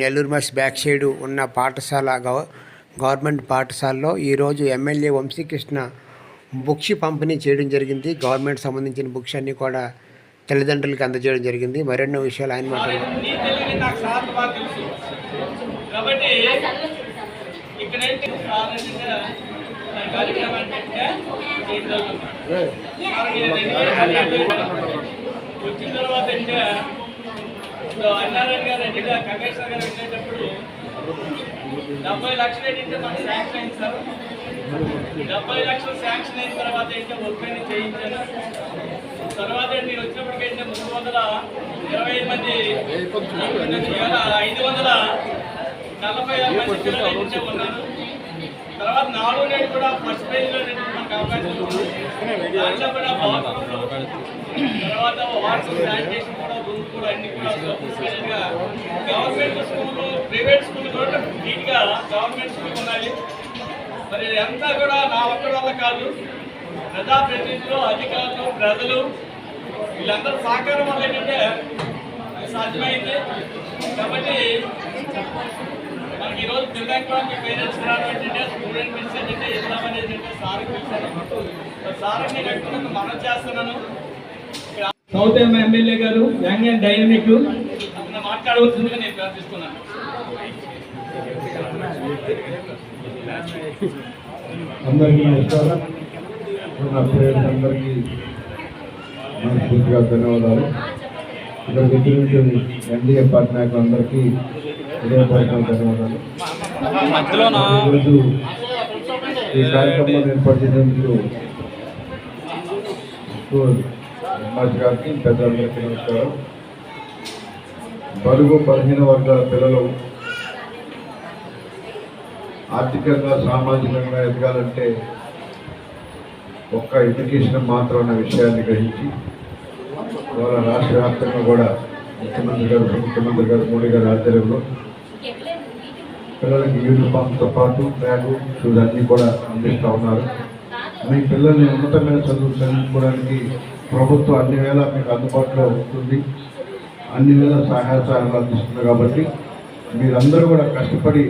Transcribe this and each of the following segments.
నెల్లూరు మస్ back side ఉన్న పాఠశాల గవ గవర్నమెంట్ పాఠశాలలో ఈరోజు ఎమ్మెల్యే వంశీకృష్ణ బుక్స్ పంపిణీ చేయడం జరిగింది. గవర్నమెంట్ సంబంధించిన బుక్స్ అన్నీ కూడా తల్లిదండ్రులకు అందజేయడం జరిగింది. మరెన్నో విషయాలు ఆయన మాట్లాడారు వచ్చిన తర్వాత అంటే ఇప్పుడు అన్నారాయణ గారు రెండుగా కమేశ్వర్ గారు వెళ్ళేటప్పుడు డెబ్బై లక్షలు ఏంటంటే మనకు శాంక్షన్ అయింది సార్. డెబ్బై లక్షలు శాంక్షన్ అయిన తర్వాత ఏంటంటే ఒక్కరిని చేయించాను తర్వాత నేను వచ్చినప్పటికి ఏంటంటే మూడు వందల ఇరవై ఐదు మంది ఐదు వందల నలభై ఆరు మంది పిల్లలు ఉన్నారు. తర్వాత నాలుగు నేడు కూడా ఫస్ట్ పేజ్లో నేను మనకు అవకాశం దాంట్లో కూడా బాగా తర్వాత వాటర్ శానిటేషన్ కూడా రూమ్ కూడా అన్ని కూడా గవర్నమెంట్ స్కూల్ ప్రైవేట్ స్కూల్ కూడా నీట్గా గవర్నమెంట్ స్కూల్ ఉండాలి. మరి అంతా కూడా నా ఒక్కడి వల్ల కాదు. ప్రజాప్రతినిధులు అధికారులు ప్రజలు వీళ్ళందరూ సహకారం వల్ల ఏంటంటే సాధ్యమైంది. కాబట్టి మనకి ఈరోజు దివ్యాంగులకి పేరెంట్స్ రావడం ఏంటంటే స్టూడెంట్ మిస్ ఏంటంటే ఇద్దామని ఏంటంటే సార్కి పిలిచాను సార్కి నేను ఎక్కడ మనం చేస్తున్నాను. సౌత్ ఎమ్మెల్యే గారు యంగ్ అండ్ డైనమిక్. నేను ప్రార్థిస్తున్నాను. అందరికీ నమస్కారం. నా మనస్ఫూర్తిగా ధన్యవాదాలు. ఇక్కడ వచ్చినటువంటి ఎన్డీఏ పార్టీ నాయకులందరికీ హృదయపూర్వక ధన్యవాదాలు. ఈరోజు ఈ కార్యక్రమాన్ని ఏర్పాటు చేసినందుకు స్కూల్ గారికి పెద్దలందరికీ నమస్కారం బడుగు బలహీన వర్గాల పిల్లలు ఆర్థికంగా సామాజికంగా ఎదగాలంటే ఒక్క ఎడ్యుకేషన్ మాత్రం అన్న విషయాన్ని గ్రహించి ఇవాళ రాష్ట్ర వ్యాప్తంగా కూడా ముఖ్యమంత్రి గారు ముఖ్యమంత్రి గారు మోడీ గారి ఆధ్వర్యంలో పిల్లలకి యూనిఫామ్తో పాటు బ్యాగు షూస్ అన్నీ కూడా అందిస్తూ ఉన్నారు. మీ పిల్లల్ని ఉన్నతమైన చదువు చదువుకోవడానికి ప్రభుత్వం అన్ని వేళ మీకు అందుబాటులో ఉంటుంది. అన్ని వేళ సహాయ సహాయాలు అందిస్తుంది కాబట్టి మీరందరూ కూడా కష్టపడి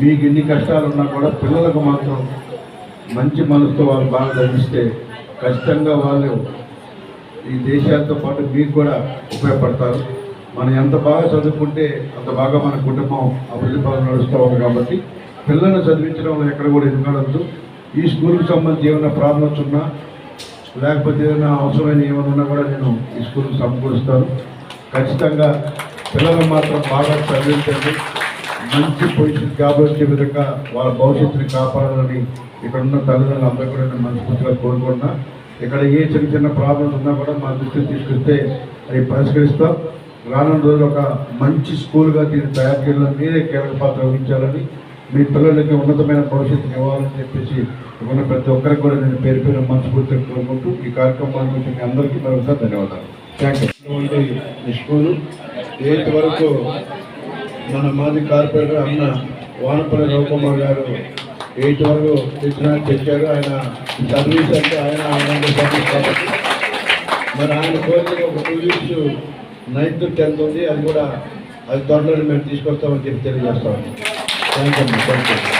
మీకు ఎన్ని కష్టాలు ఉన్నా కూడా పిల్లలకు మాత్రం మంచి మనసుతో వాళ్ళు బాగా చదివిస్తే ఖచ్చితంగా వాళ్ళు ఈ దేశాలతో పాటు మీకు కూడా ఉపయోగపడతారు. మనం ఎంత బాగా చదువుకుంటే అంత బాగా మన కుటుంబం అభివృద్ధి పనులు నడుస్తూ ఉంది కాబట్టి పిల్లల్ని చదివించడంలో ఎక్కడ కూడా ఎదుగడద్దు ఈ స్కూల్కి సంబంధించి ఏమైనా ప్రాబ్లమ్స్ ఉన్నా లేకపోతే ఏమైనా అవసరమైన ఏమైనా ఉన్నా కూడా నేను ఈ స్కూల్కి సమకూరుస్తాను. ఖచ్చితంగా పిల్లలు మాత్రం బాగా చదివించండి. మంచి పొజిషన్ కాబట్టే విధంగా వాళ్ళ భవిష్యత్తుని కాపాడాలని ఇక్కడ ఉన్న తల్లిదండ్రులు అందరూ కూడా నేను మనస్ఫూర్తిగా కోరుకుంటున్నా. ఇక్కడ ఏ చిన్న చిన్న ప్రాబ్లమ్స్ ఉన్నా కూడా మా దృష్టికి తీసుకొస్తే అవి పరిష్కరిస్తాం. రానున్న రోజులు ఒక మంచి స్కూల్గా దీన్ని తయారు చేయాలని మీరే కీలక పాత్ర వహించాలని మీ పిల్లలకి ఉన్నతమైన భవిష్యత్తుని ఇవ్వాలని చెప్పేసి ఉన్న ప్రతి ఒక్కరికి కూడా నేను పేరు పేరు మనస్ఫూర్తిగా కోరుకుంటూ ఈ కార్యక్రమాన్ని గురించి మీ అందరికీ మరొకసారి ధన్యవాదాలు. థ్యాంక్ యూ స్కూలు ఎయిత్ వరకు మన మాజీ కార్పొరేటర్ అన్న వానపల్లి రవికుమార్ గారు ఎయిట్ వరకు తెచ్చినట్టు తెచ్చారు. ఆయన సర్వీస్ అంటే ఆయన ఆయన సర్వీస్ కాబట్టి. మరి ఆయన కోరిక ఒక టూ వీక్స్ నైన్త్ టెన్త్ ఉంది. అది కూడా అది త్వరలో మేము తీసుకొస్తామని చెప్పి తెలియజేస్తామండి థ్యాంక్ యూ థ్యాంక్ యూ